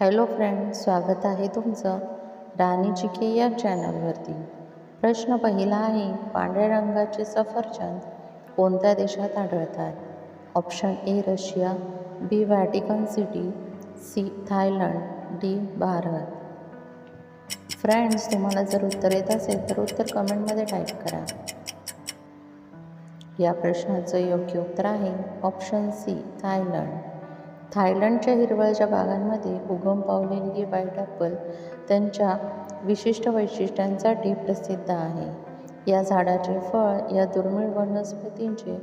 Hello friend स्वागत आहे तुमचं राणी चिके या चॅनलवरती. प्रश्न पहिला आहे पांढऱ्या रंगाचे सफरचंद कोणत्या देशात आढळतात? Option A Russia B Vatican City C Thailand D Bharat. Friends तुम्हाला जर उत्तर येत असेल तर उत्तर कमेंटमध्ये टाईप करा. या प्रश्नाचं योग्य उत्तर आहे ऑप्शन सी थायलंड. थायलंडच्या हिरवळच्या बागांमध्ये उगम पावलेली ही व्हाईट ॲपल त्यांच्या विशिष्ट वैशिष्ट्यांसाठी प्रसिद्ध आहे. या झाडाचे फळ या दुर्मिळ वनस्पतींचे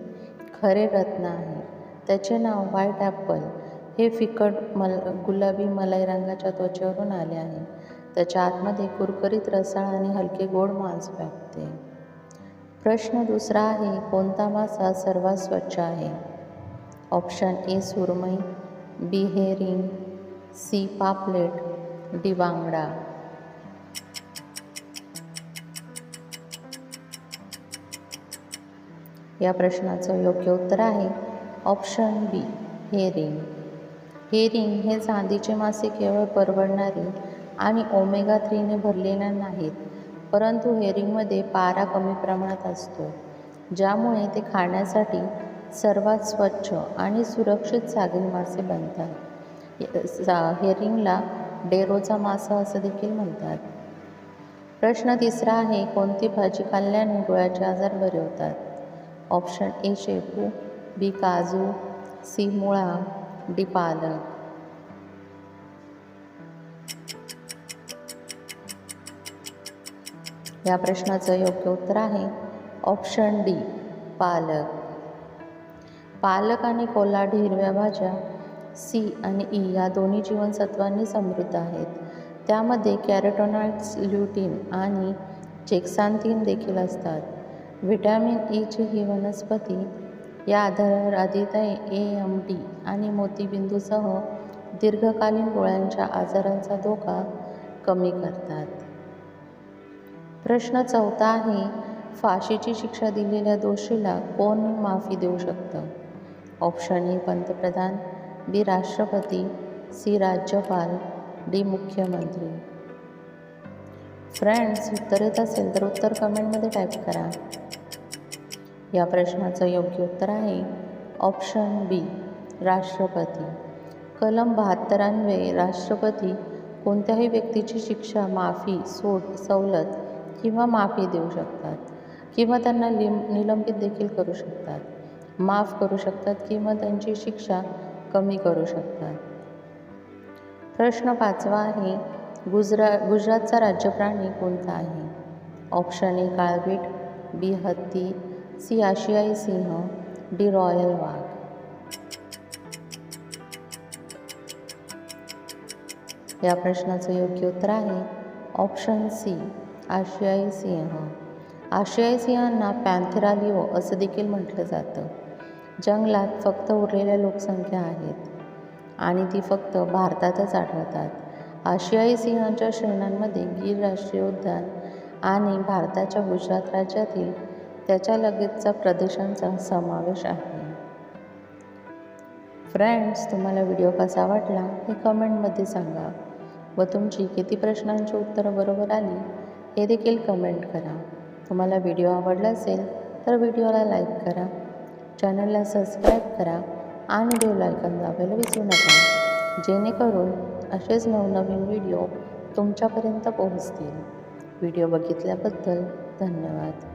खरे रत्न आहे. त्याचे नाव व्हाईट ॲपल हे फिकट मल गुलाबी मलाई रंगाच्या त्वचेवरून आले आहे. त्याच्या आतमध्ये कुरकुरीत रसाळ आणि हलके गोड मांस व्यापते. प्रश्न दुसरा आहे कोणता मासा सर्वात स्वच्छ आहे? ऑप्शन ए सुरमई. बी हेरिंग सी पापलेट डिवांगडा या प्रश्नाचं योग्य उत्तर आहे ऑप्शन बी हेरिंग. हेरिंग हे चांदीचे मासे केवळ परवडणारे आणि ओमेगा थ्रीने भरलेले नाहीत परंतु हेरिंगमध्ये पारा कमी प्रमाणात असतो ज्यामुळे ते खाण्यासाठी सर्वात स्वच्छ आणि सुरक्षित सागरी मासे बनतात. सा हेरिंगला डेरोचा मासा असं देखील म्हणतात. प्रश्न तिसरा आहे कोणती भाजी खाल्ल्याने डोळ्याचे आजार बरे होतात? ऑप्शन ए शेपू बी काजू सी मुळा डी पालक. या प्रश्नाचं योग्य उत्तर आहे ऑप्शन डी पालक. पालक आणि कोलाड हिरव्या भाज्या सी आणि ई या दोन्ही जीवनसत्वांनी समृद्ध आहेत. त्यामध्ये कॅरोटोनॉइड्स ल्युटीन आणि चेक्सांतीन देखील असतात. व्हिटॅमिन ईची ही वनस्पती या आधारावर आदित्य ए एम डी आणि मोतीबिंदूसह दीर्घकालीन डोळ्यांच्या आजारांचा धोका कमी करतात. प्रश्न चौथा आहे फाशीची शिक्षा दिलेल्या दोषीला कोण माफी देऊ शकतं? ऑप्शन ए पंतप्रधान बी राष्ट्रपती सी राज्यपाल डी मुख्यमंत्री. फ्रेंड्स उत्तर येत असेल तर उत्तर कमेंटमध्ये टाईप करा. या प्रश्नाचं योग्य उत्तर आहे ऑप्शन बी राष्ट्रपती. कलम बहात्तरान्वये राष्ट्रपती कोणत्याही व्यक्तीची शिक्षा माफी सूट सवलत किंवा माफी देऊ शकतात किंवा त्यांना लिम निलंबित देखील करू शकतात. माफ करू शकतात किंवा त्यांची शिक्षा कमी करू शकतात. प्रश्न पाचवा आहे गुजरा गुजरातचा राज्यप्राणी कोणता आहे? ऑप्शन ए काळवीट बी हत्ती सी आशियाई सिंह डी रॉयल वाघ. या प्रश्नाचं योग्य उत्तर आहे ऑप्शन सी आशियाई सिंह. आशियाई सिंहांना पॅन्थेरालिओ असं देखील म्हटलं जातं. जंगलात फक्त उरलेल्या लोकसंख्या आहेत आणि ती फक्त भारतातच आढळतात. आशियाई सिंहांच्या श्रेणांमध्ये गीर राष्ट्रीय उद्यान आणि भारताच्या गुजरात राज्यातील त्याच्या लगेचचा प्रदेशांचा समावेश आहे. फ्रेंड्स तुम्हाला व्हिडिओ कसा वाटला हे कमेंटमध्ये सांगा व तुमची किती प्रश्नांची उत्तरं बरोबर आली हे देखील कमेंट करा. तुम्हाला व्हिडिओ आवडला असेल तर व्हिडिओला लाईक करा चॅनलला सबस्क्राईब करा आणि बेल आयकॉन दाबायला विसरू नका. जेणेकरून असेच नवनवीन व्हिडिओ तुमच्यापर्यंत पोहोचतील. व्हिडिओ बघितल्याबद्दल धन्यवाद.